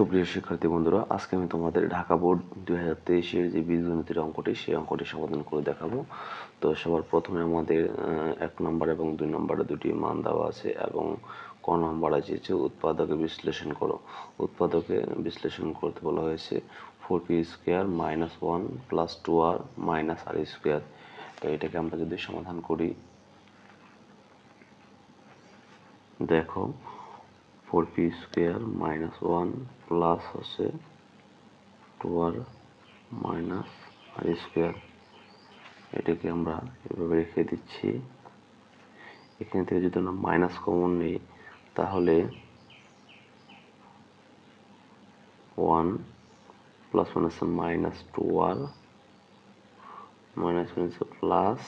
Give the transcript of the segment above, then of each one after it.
সুপ্রিয় শিক্ষার্থী বন্ধুরা, আজকে আমি তোমাদের ঢাকা বোর্ড দুই হাজার তেইশের যে বীজগণিতের অঙ্কটি, সেই অঙ্কটি সমাধান করে দেখাবো। তো সবার প্রথমে আমাদের এক নম্বর এবং দুই নম্বরে দুটি মান দেওয়া আছে এবং ক নম্বর আছে যে উৎপাদকে বিশ্লেষণ করো। উৎপাদকে বিশ্লেষণ করতে বলা হয়েছে four P square minus one plus two R minus R square. তো এটাকে আমরা যদি সমাধান করি, দেখো four P square minus one plus হচ্ছে two R minus R square. এটাকে আমরা এভাবে রেখে দিচ্ছি। এখান থেকে যদি আমরা মাইনাস কমন নিই, তাহলে one plus minus minus two R minus minus plus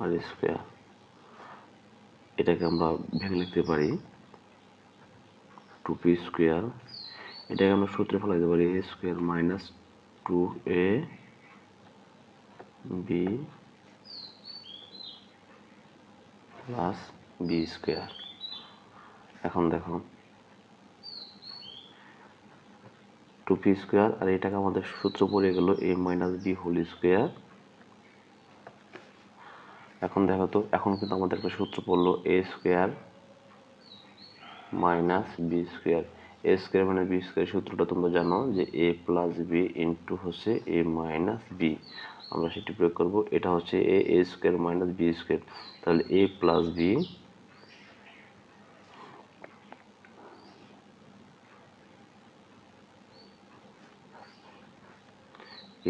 R square. এটাকে আমরা ভেঙে লিখতে পারি। টু পি স্কোয়ার এটাকে আমরা সূত্রে ফেলাইতে পারি A square minus two A B plus B square এখন দেখো। টু পি স্কোয়ার আর এটাকে আমাদের সূত্র পড়ে গেল A minus B whole square এখন দেখো তো, এখন কিন্তু আমাদের একটা সূত্র পড়ল A square minus B square A square মানে বি স্কোয়ার সূত্রটা তোমরা জানো যে এ প্লাস বি ইন্টু হচ্ছে এ মাইনাস বি আমরা সেটি প্রয়োগ করব, এটা হচ্ছে A A square minus B square তাহলে A plus B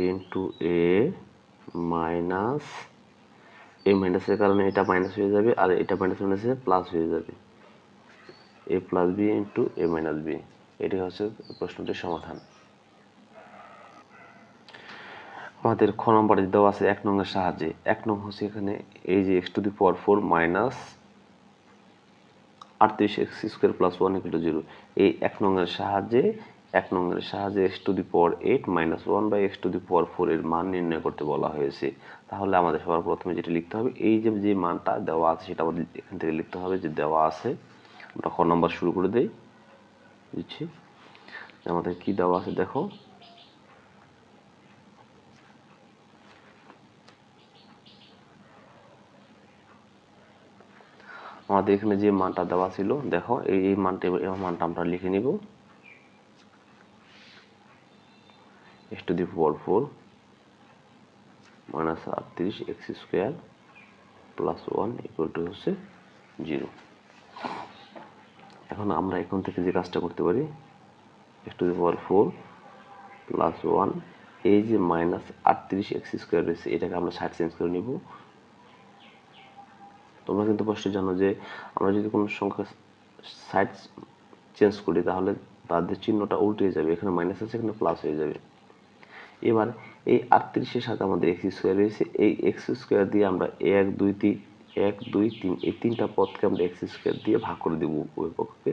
into A minus এই মাইনাসের কারণে এটা মাইনাস হয়ে যাবে আর এটা মাইনাস মাইনাসে প্লাস হয়ে যাবে। A plus B into A minus B এটি হচ্ছে প্রশ্নটির সমাধান। আমাদের খ নম্বরে দেওয়া আছে এক নংয়ের সাহায্যে। এক নং হচ্ছে এখানে এই যে X to the power four minus আটত্রিশ X square plus one equal zero এই এক নংয়ের সাহায্যে, এক নংয়ের সাহায্যে X to the power eight minus one by X to the power four এর মান নির্ণয় করতে বলা হয়েছে। তাহলে আমাদের সবার প্রথমে যেটা লিখতে হবে, এই যে যে মানটা দেওয়া আছে সেটা আমাদের এখান থেকে লিখতে হবে যে দেওয়া আছে। আমরা খ নম্বর শুরু করে দেই। বুঝছি আমাদের কি দেওয়া আছে দেখো। আমাদের এখানে যে মানটা দেওয়া ছিল, দেখো, এই মানটা এই মানটা আমরা লিখে নিব। X to the power four minus আটত্রিশ X square plus one equal to হচ্ছে জিরো এখন আমরা এখান থেকে যে কাজটা করতে পারি X to the power four plus one এই যে মাইনাস আটত্রিশ এক্স স্কোয়ার রয়েছে, এটাকে আমরা সাইড চেঞ্জ করে নিব। তোমরা কিন্তু অবশ্যই জানো যে আমরা যদি কোনো সংখ্যা সাইড চেঞ্জ করি, তাহলে তাদের চিহ্নটা উল্টে যাবে, এখানে মাইনাস আছে, এখানে প্লাস হয়ে যাবে। এবার এই আটত্রিশের সাথে আমাদের এক্স স্কোয়ার রয়েছে। এই এক্স স্কোয়ার দিয়ে আমরা এক, দুই, তিন, এক, দুই, তিন, এই তিনটা পদকে আমরা এক্স স্কোয়ার দিয়ে ভাগ করে দেবো ওই পক্ষে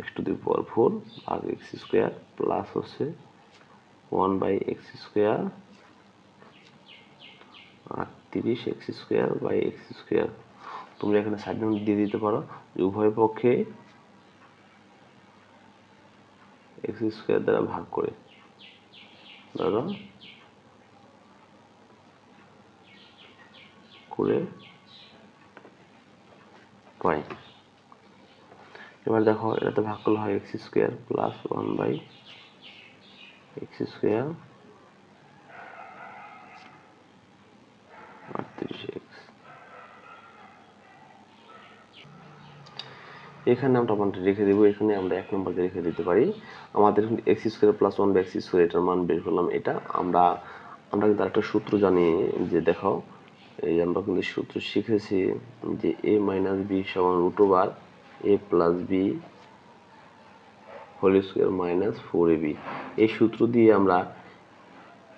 X to the power four R X square plus হচ্ছে ওয়ান বাই এক্স স্কোয়ার আটত্রিশ X square by X square তোমরা এখানে সাইড নোট দিয়ে দিতে পারো। যে উভয় পক্ষে এক্স স্কোয়ার দ্বারা ভাগ করে। দ্বারা করে। পাই এবার দেখো এটাতে ভাগ করলে হয় X square plus one by X square এখানে আমরা মানটা রেখে দেবো, এখানে আমরা এক নম্বরকে রেখে দিতে পারি। আমাদের X square plus one by X square এটার মান বের করলাম, এটা আমরা আমরা কিন্তু একটা সূত্র জানি, যে দেখো এই আমরা কিন্তু সূত্র শিখেছি যে এ মাইনাস বি সমান root over A plus B whole square minus four A B এই সূত্র দিয়ে আমরা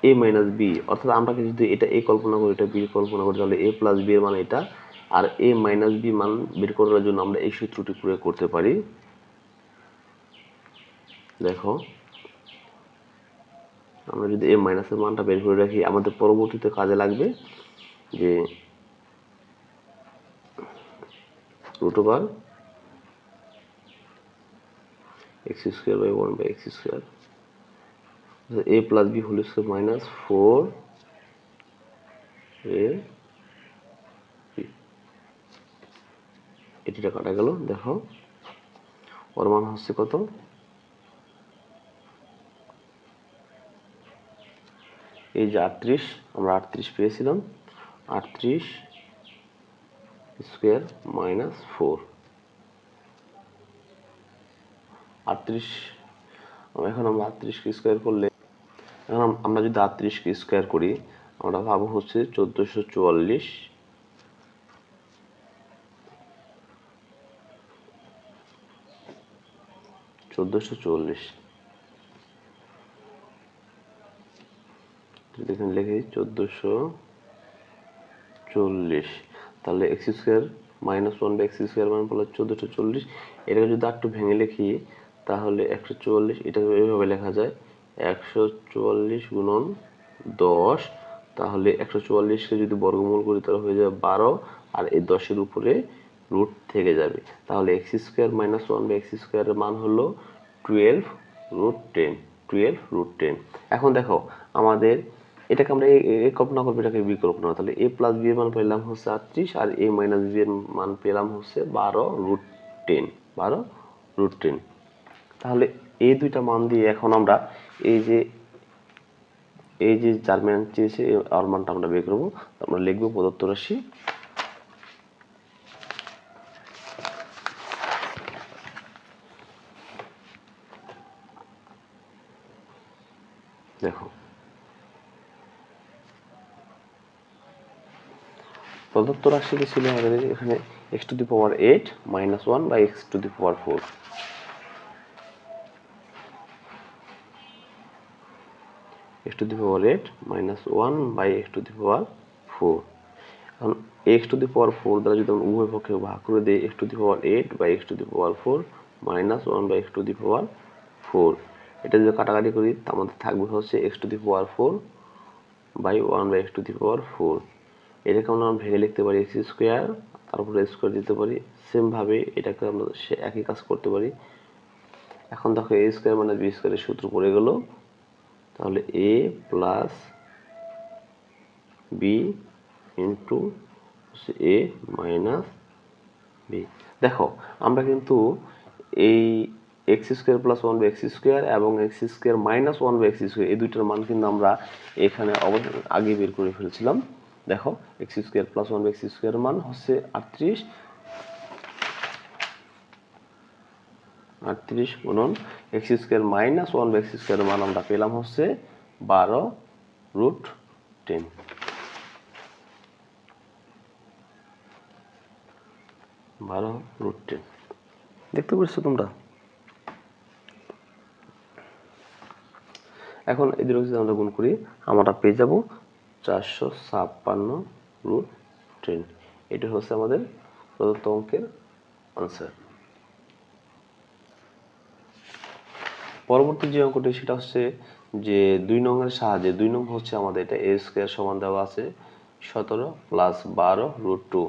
এ মাইনাস বি অর্থাৎ আমরা যদি এটা এ কল্পনা করি, এটা বি কল্পনা করি, তাহলে এ প্লাস বি এর মানে এটা। আর এ মাইনাস বি মান বের করার জন্য আমরা এই সূত্রটি প্রয়োগ করতে পারি। দেখো, আমরা যদি এ মাইনাসের মানটা বের করে রাখি, আমাদের পরবর্তীতে কাজে লাগবে যে root over X square by one by X square A plus B whole square minus four A এটিটা কাটা গেল, দেখো। ওর মান হচ্ছে কত? এই যে আটত্রিশ, আমরা আটত্রিশ পেয়েছিলাম। আটত্রিশ স্কোয়ার মাইনাস ফোর। আটত্রিশ এখন আমরা আটত্রিশকে স্কোয়ার করলে, এখন আমরা যদি আটত্রিশকে স্কোয়ার করি, আমরা পাবো হচ্ছে চোদ্দোশো চুয়াল্লিশ। চোদ্দোশো চুয়াল্লিশ। যদি এখানে লিখি, চোদ্দোশো চল্লিশ। তাহলে X square minus one by X square মানে বলো চোদ্দোশো চল্লিশ। এটাকে যদি একটু ভেঙে লিখি, তাহলে একশো চুয়াল্লিশ এটাকে এইভাবে লেখা যায়, একশো চুয়াল্লিশ গুণন দশ, তাহলে একশো চুয়াল্লিশকে যদি বর্গমূল করি, তাহলে হয়ে যাবে বারো, আর এই দশের উপরে রুট থেকে যাবে। তাহলে X square minus one by X স্কোয়ারের মান হলো twelve root ten twelve root ten এখন দেখো, আমাদের এটাকে আমরা এ কল্পনা করব এটাকে বি করব। তাহলে এ প্লাস বি এর মান পেলাম হচ্ছে আটত্রিশ, আর এ মাইনাস বি এর মান পেলাম হচ্ছে বারো রুট টেন বারো রুট টেন তাহলে এই দুইটা মান দিয়ে এখন আমরা এই যে এই যে জার্মান মান চেয়েছে আর মানটা আমরা বের করব আমরা লিখব প্রদত্ত রাশি দেখো প্রদত্ত রাশিটি ছিল আমাদের এখানে X to the power eight minus one by X to the power four X to the power eight minus one by X to the power four এখন X to the power four দ্বারা যদি আমরা উভয় পক্ষে ভাগ করে দিই X to the power eight by X to the power four minus one by X to the power four এটা যদি কাটাকাটি করি আমাদের থাকবে হচ্ছে X to the power four by one by X to the power four এটাকে আমরা ভেঙে লিখতে পারি এক্স স্কোয়ার তারপরে স্কোয়ার দিতে পারি। সেমভাবে এটাকে আমরা সে একই কাজ করতে পারি। এখন দেখো এ স্কোয়ার মানে বি স্কোয়ারের সূত্র পড়ে গেল। তাহলে A plus B into A minus B দেখো, আমরা কিন্তু এই X square plus one by X square এবং X square minus one by X square এই দুইটার মান কিন্তু আমরা এখানে আগে বের করে ফেলেছিলাম। দেখো X square plus one X square মান হচ্ছে আটত্রিশ। আটত্রিশ গুণন X square minus one X square মান আমরা পেলাম হচ্ছে বারো রুট টেন বারো রুট টেন দেখতে পাচ্ছ তোমরা? এখন এদের যদি আমরা গুণ করি, আমরা পেয়ে যাব চারশো ছাপ্পান্ন রুট টেন এটা হচ্ছে আমাদের প্রদত্ত অঙ্কের আনসার পরবর্তী যে অঙ্কটি, সেটা হচ্ছে যে দুই নংয়ের সাহায্যে, দুই নং হচ্ছে আমাদের এটা এ স্কোয়ার সমান দেওয়া আছে, সতেরো প্লাস বারো রুট টু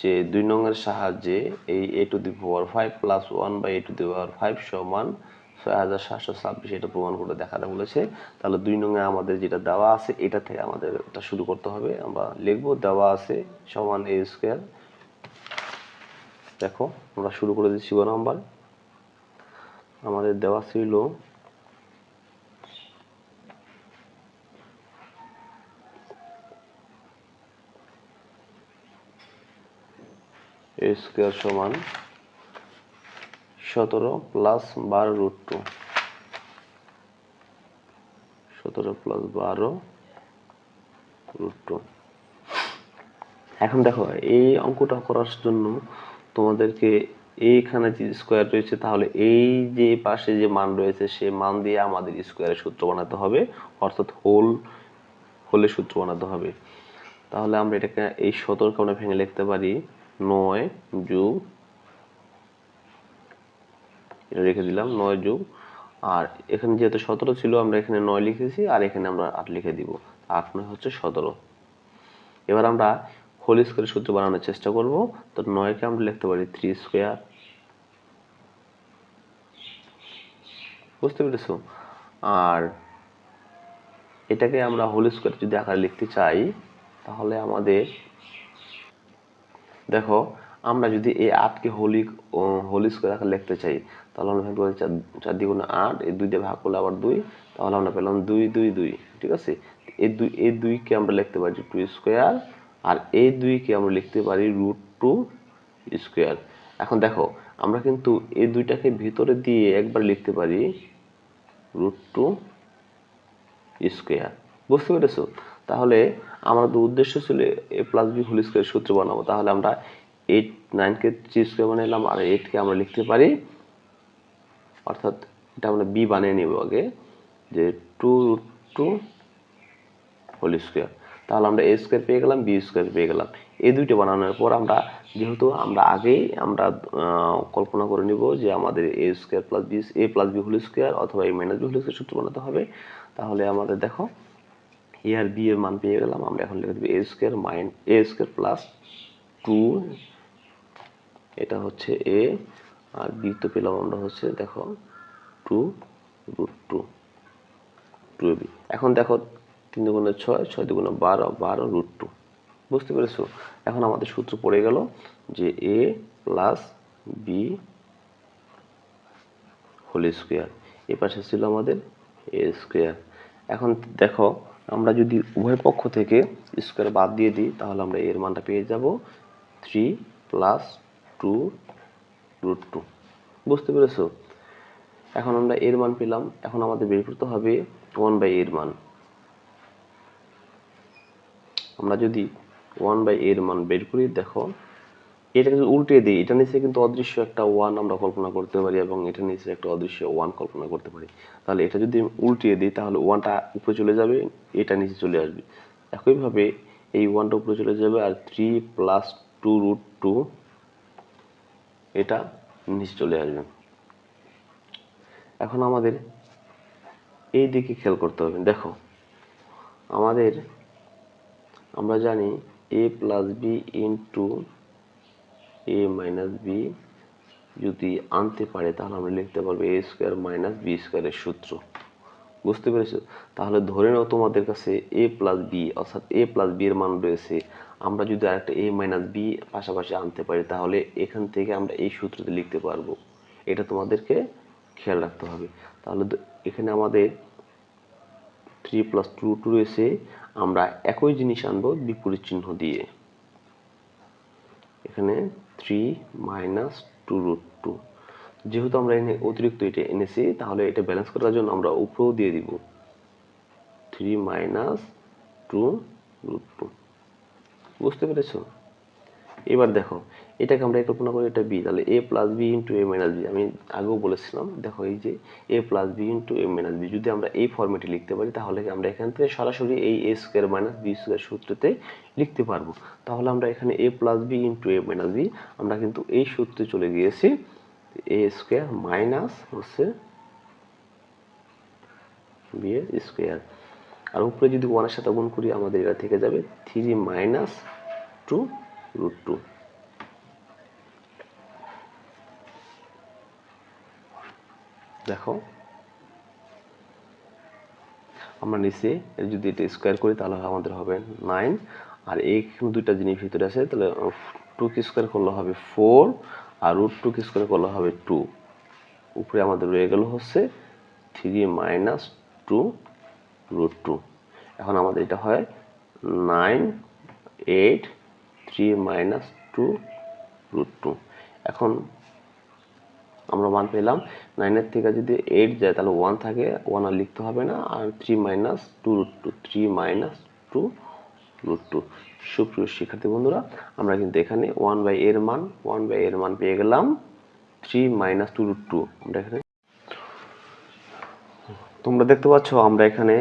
যে দুই নংয়ের সাহায্যে এই A to the power five plus one by A to the power five সমান হাজার সাতশো ছাব্বিশ এটা প্রমাণ করে দেখাতে বলেছে। তাহলে দুই নঙে আমাদের যেটা দেওয়া আছে, এটা থেকে আমাদের এটা শুরু করতে হবে। আমরা লিখব, দেওয়া আছে সমান এ স্কোয়ার দেখো, আমরা শুরু করে দিচ্ছি গ নাম্বার। আমাদের দেওয়া ছিল এ স্কোয়ার সমান সতেরো প্লাস বারো রুট টু সতেরো প্লাস বারো রুট টু এখন দেখো, এই অঙ্কটা করার জন্য তোমাদেরকে এইখানে যে স্কোয়ার রয়েছে, তাহলে এই যে পাশে যে মান রয়েছে, সে মান দিয়ে আমাদের স্কোয়ারের সূত্র বানাতে হবে, অর্থাৎ হোল হোলের সূত্র বানাতে হবে। তাহলে আমরা এটাকে এই সতেরোকে আমরা ভেঙে লিখতে পারি নয় যোগ রেখে দিলাম, নয় যোগ। আর এখানে যেহেতু সতেরো ছিল, আমরা এখানে নয় লিখেছি, আর এখানে আমরা আট লিখে দিব। আট নয় হচ্ছে সতেরো। এবার আমরা হোল স্কোয়ারের সূত্র বানানোর চেষ্টা করব। তো নয়কে আমরা লিখতে পারি? থ্রি স্কোয়ার বুঝতে পেরেছ? আর এটাকে আমরা হোল স্কোয়ার যদি আকারে লিখতে চাই, তাহলে আমাদের দেখো, আমরা যদি এই আটকে হোলি হোল স্কোয়ার আকারে লিখতে চাই তাহলে আমরা ভাববো চার চার দ্বিগুণে আট, এই দুই দিয়ে ভাগ করলে আবার দুই, তাহলে আমরা পেলাম দুই দুই দুই, ঠিক আছে? এই দুই, এই দুইকে আমরা লিখতে পারি টু স্কোয়ার আর এই দুইকে আমরা লিখতে পারি রুট টু স্কোয়ার এখন দেখো, আমরা কিন্তু এই দুইটাকে ভিতরে দিয়ে একবার লিখতে পারি রুট টু স্কোয়ার বুঝতে পেরেছ? তাহলে আমাদের উদ্দেশ্য ছিল A plus B whole square সূত্র বানাবো। তাহলে আমরা এইট নাইনকে থ্রি স্কোয়ার বানাইলাম, আর এইটকে আমরা লিখতে পারি অর্থাৎ এটা আমরা বি বানিয়ে নেব আগে, যে টু টু হোল স্কোয়ার তাহলে আমরা এ স্কোয়ার পেয়ে গেলাম বি স্কোয়ার পেয়ে গেলাম। এই দুইটা বানানোর পর আমরা, যেহেতু আমরা আগেই আমরা কল্পনা করে নিব যে আমাদের A square plus B A plus B whole square অথবা A minus B whole square সূত্র বানাতে হবে। তাহলে আমাদের দেখো এ আর বি এর মান পেয়ে গেলাম, আমরা এখন লিখে দেবো A square minus A square plus two এটা হচ্ছে এ আর বি তো পেলাম আমরা হচ্ছে, দেখো, two root two two B এখন দেখো, তিন দুগুণে ছয় ছয় দুগুণে বারো বারো রুট টু বুঝতে পেরেছ? এখন আমাদের সূত্র পড়ে গেল যে A plus B whole square এ পাশে ছিল আমাদের এ স্কোয়ার এখন দেখো, আমরা যদি উভয় পক্ষ থেকে স্কোয়ার বাদ দিয়ে দিই, তাহলে আমরা এর মানটা পেয়ে যাব। Three plus two root two বুঝতে পেরেছ? এখন আমরা এর মান পেলাম। এখন আমাদের বের করতে হবে ওয়ান বাই এর মান। আমরা যদি ওয়ান বাই এর মান বের করি, দেখো, এটাকে যদি উল্টে দিই, এটা নিচে কিন্তু অদৃশ্য একটা ওয়ান আমরা কল্পনা করতে পারি এবং এটা নিচে একটা অদৃশ্য ওয়ান কল্পনা করতে পারি। তাহলে এটা যদি উল্টিয়ে দিই, তাহলে ওয়ানটা উপরে চলে যাবে, এটা নিচে চলে আসবে। একইভাবে এই ওয়ানটা উপরে চলে যাবে আর three plus two root two এটা নিচে চলে আসবে। এখন আমাদের এই দিকে খেয়াল করতে হবে। দেখো, আমাদের আমরা জানি A plus B into A minus B যদি আনতে পারে, তাহলে আমরা লিখতে পারব এ স্কোয়ার মাইনাস বি স্কোয়ারের সূত্র। বুঝতে পেরেছ? তাহলে ধরে নাও তোমাদের কাছে এ প্লাস বি অর্থাৎ এ প্লাস বি এর মান রয়েছে আমরা যদি আরেকটা এ মাইনাস বি পাশাপাশি আনতে পারি, তাহলে এখান থেকে আমরা এই সূত্রতে লিখতে পারব। এটা তোমাদেরকে খেয়াল রাখতে হবে। তাহলে এখানে আমাদের থ্রি প্লাস টু টু রয়েছে আমরা একই জিনিস আনব বিপরীত চিহ্ন দিয়ে। এখানে three minus two root two যেহেতু আমরা এনে অতিরিক্ত এটা এনেছি, তাহলে এটা ব্যালেন্স করার জন্য আমরা উপরেও দিয়ে দিব। Three minus two root two বুঝতে পেরেছ? এবার দেখো, এটাকে আমরা কল্পনা করি এটা বি তাহলে A plus B into A minus B আমি আগেও বলেছিলাম, দেখো এই যে A plus B into A minus B যদি আমরা এই ফর্মেটে লিখতে পারি, তাহলে কি আমরা এখান থেকে সরাসরি এই A square minus B square সূত্রতে লিখতে পারব। তাহলে আমরা এখানে A plus B into A minus B আমরা কিন্তু এই সূত্রে চলে গিয়েছি এ স্কোয়ার মাইনাস হচ্ছে বি এর স্কোয়ার আর উপরে যদি ওয়ানের সাথে গুণ করি, আমাদের এটা থেকে যাবে three minus two root two দেখো, আমরা নিচে যদি এটা স্কোয়ার করি, তাহলে আমাদের হবে নাইন আর এই দুইটা জিনিস ভিতরে আছে, তাহলে টু কি স্কোয়ার করলে হবে ফোর আর রুট টু স্কোয়ার করলে হবে টু উপরে আমাদের রয়ে গেল হচ্ছে three minus two root two এখন আমাদের এটা হয় nine eight three minus two root two এখন আমরা মান পেলাম। নাইনের থেকে যদি এইট যায়, তাহলে ওয়ান থাকে ওয়ান আর লিখতে হবে না। আর three minus two root two three minus two root two সুপ্রিয় শিক্ষার্থী বন্ধুরা, আমরা কিন্তু এখানে ওয়ান বাই এর মান ওয়ান বাই এর মান পেয়ে গেলাম। Three minus two root two আমরা এখানে তোমরা দেখতে পাচ্ছ, আমরা এখানে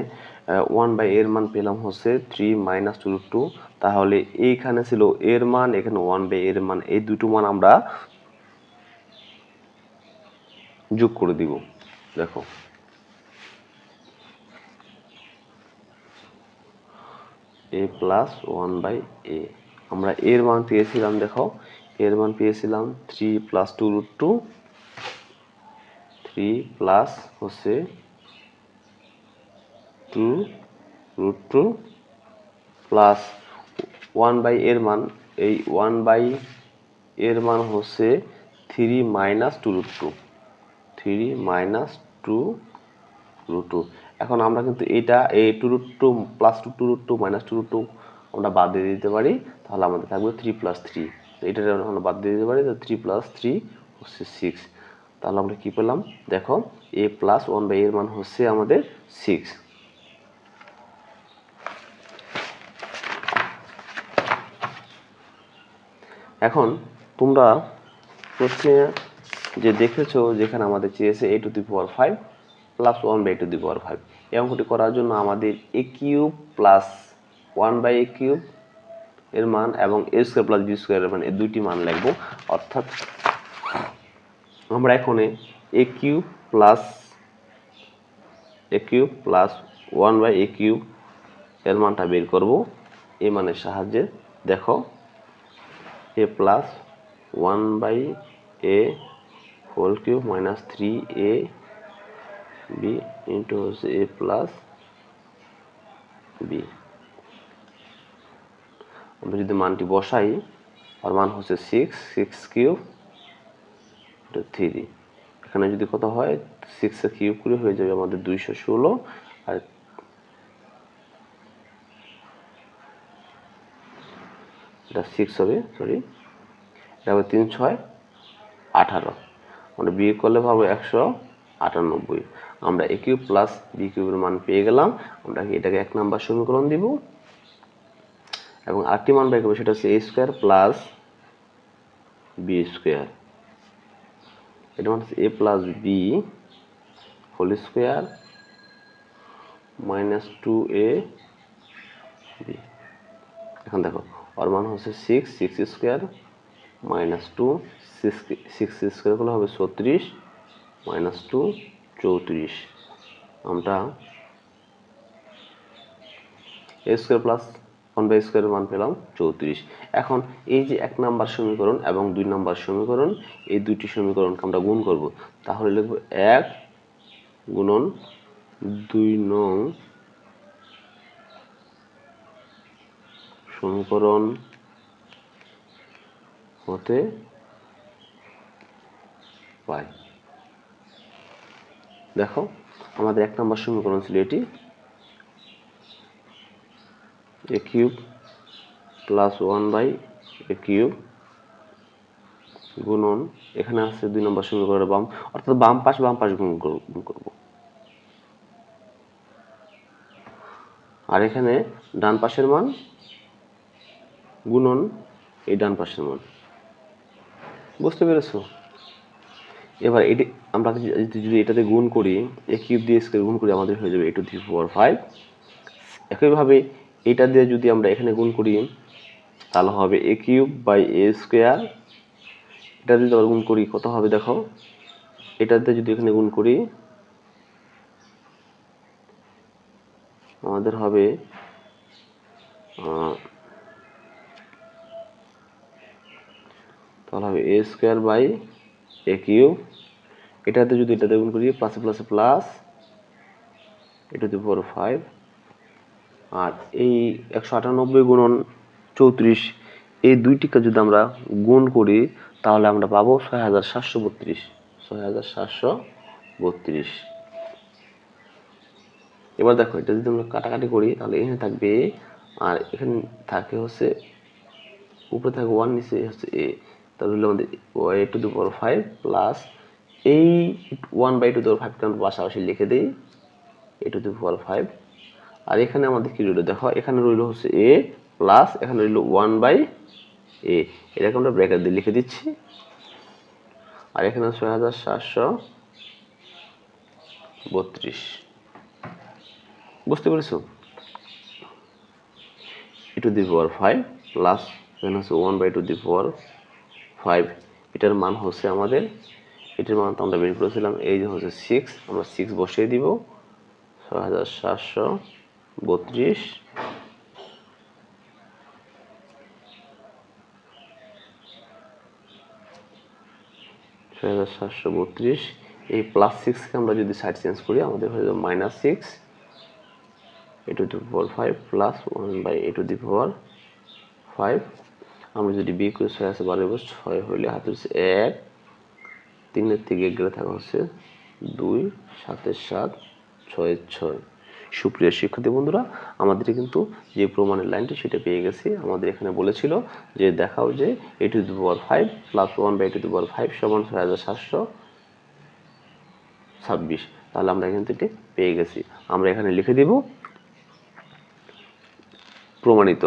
ওয়ান বাই এর মান পেলাম হচ্ছে থ্রি মাইনাস টু টু তাহলে এইখানে ছিল এর মান, এখানে ওয়ান বাই এর মান। এই দুটো মান আমরা যোগ করে দিব। দেখো। A plus one by A আমরা এর মান পেয়েছিলাম, দেখো। এর মান পেয়েছিলাম three plus two root two three plus হচ্ছে two root two plus one by এর মান, এই ওয়ান বাই এর মান হচ্ছে three minus two root two. Three minus two root two. এখন আমরা কিন্তু এটা এই two root two plus two two root two minus two root two আমরা বাদ দিয়ে দিতে পারি, তাহলে আমাদের থাকবে থ্রি প্লাস থ্রি। এটা আমরা বাদ দিয়ে দিতে পারি তো থ্রি প্লাস থ্রি হচ্ছে সিক্স। তাহলে আমরা কী পেলাম? দেখো, এ প্লাস ওয়ান বাই এর মান হচ্ছে আমাদের সিক্স। এখন তোমরা প্রশ্নে যে দেখেছ যেখানে আমাদের চেয়েছে A to the power five plus one by two the power five এই অঙ্কটি করার জন্য আমাদের A cube plus one by A cube এর মান এবং এ স্কোয়ার প্লাস বি স্কোয়ারের মান এই দুইটি মান লিখব। অর্থাৎ আমরা এখানে A cube plus A cube plus one by A cube এর মানটা বের করব। এই মানের সাহায্যে দেখো A plus one by A whole cube minus three A B into হচ্ছে এ প্লাস বি আমরা যদি মানটি বসাই আর মান হচ্ছে সিক্স সিক্স কিউব থ্রি এখানে যদি কত হয় সিক্সের কিউব করে হয়ে যাবে আমাদের দুইশো ষোলো, আর এটা সিক্স হবে সরি এটা হবে তিন, ছয়, আঠারো। আমরা বিয়ে করলে পাবো একশো আটানব্বই। আমরা এ কিউব প্লাস বি কিউবের মান পেয়ে গেলাম। আমরা এটাকে এক নাম্বার সমীকরণ দিব? এবং আরেকটি মান বের করব, সেটা হচ্ছে A square plus B square এটা মানে A plus B whole square minus two A B এখন দেখো ওর মান হচ্ছে six six square minus two six six square করলে হবে ছত্রিশ মাইনাস টু চৌত্রিশ আমরা A square plus one by স্কোয়ারের মান পেলাম চৌত্রিশ এখন এই যে এক নাম্বার সমীকরণ এবং দুই নাম্বার সমীকরণ এই দুইটি সমীকরণকে আমরা গুণ করব। তাহলে লিখব এক, গুণন দুই নং সমীকরণ হতে পায় দেখো, আমাদের এক নম্বর সমীকরণ ছিল এটি। A cube plus one by A cube গুণন, এখানে আছে দুই নম্বর সমীকরণের বাম, অর্থাৎ বাম পাশ বাম পাশ গুণ কর- গুণ করব। আর এখানে ডান পাশের মান গুণন এই ডান পাশের মান। বুঝতে পেরেছ? এবার এটি, আমরা যদি এটাতে গুণ করি, এ কিউব দিয়ে স্কোয়ার গুণ করি, আমাদের হয়ে যাবে A two three four five. একইভাবে এটা দিয়ে যদি আমরা এখানে গুণ করি, তাহলে হবে A cube by A square. এটা যদি আবার গুণ করি, কত হবে দেখো? এটা দিয়ে যদি এখানে গুণ করি, আমাদের হবে তাহলে হবে A square by A cube এটাতে যদি এটাতে গুণ করি প্লাসে প্লাসে প্লাস এটা টু ফোর ফাইভ আর এই একশো আটানব্বই গুণন চৌত্রিশ, এই দুইটিকে যদি আমরা গুণ করি, তাহলে আমরা পাবো ছয় হাজার সাতশো বত্রিশ। ছয় হাজার সাতশো বত্রিশ। এবার দেখো, এটা যদি আমরা কাটাকাটি করি, তাহলে এখানে থাকবে, আর এখানে থাকে হচ্ছে, উপরে থাকে ওয়ান নিচে হচ্ছে এ তাহলে হলো আমাদের A to the power five plus এই one by to the power ফাইভকে আমরা পাশাপাশি লিখে দিই, এ টু দি পাওয়ার ফাইভ। আর এখানে আমাদের কি রইল? দেখো, এখানে রইল হচ্ছে এ প্লাস এখানে রইল ওয়ান বাই এ। এটাকে আমরা ব্র্যাকেট দিয়ে লিখে দিচ্ছি। আর এখানে ছয় হাজার সাতশো বত্রিশ। বুঝতে পেরেছ? A to the power five plus এখানে হচ্ছে one by to the power five এটার মান হচ্ছে আমাদের, এটার মান তো আমরা বের করেছিলাম, এই যে হচ্ছে সিক্স আমরা সিক্স বসিয়ে দিব, ছয় হাজার সাতশো বত্রিশ। ছয় হাজার সাতশো বত্রিশ, এই প্লাস সিক্সকে আমরা যদি সাইড চেঞ্জ করি, আমাদের হয়ে যাবে minus six A to the power five plus one by A to the power five আমরা যদি বি করে ছয় আছে বারো বছর, ছয় হইলে হাতে হচ্ছে এক, তিনের থেকে এক গেলে থাকা হচ্ছে দুই, সাতের সাত, ছয়ের ছয়। সুপ্রিয় শিক্ষার্থী বন্ধুরা, আমাদের কিন্তু যে প্রমাণের লাইনটি সেটা পেয়ে গেছি। আমাদের এখানে বলেছিল যে দেখাও যে A to the power five plus one by to the power five সমান ছয় হাজার সাতশো ছাব্বিশ। তাহলে আমরা এখান থেকে পেয়ে গেছি। আমরা এখানে লিখে দেব প্রমাণিত।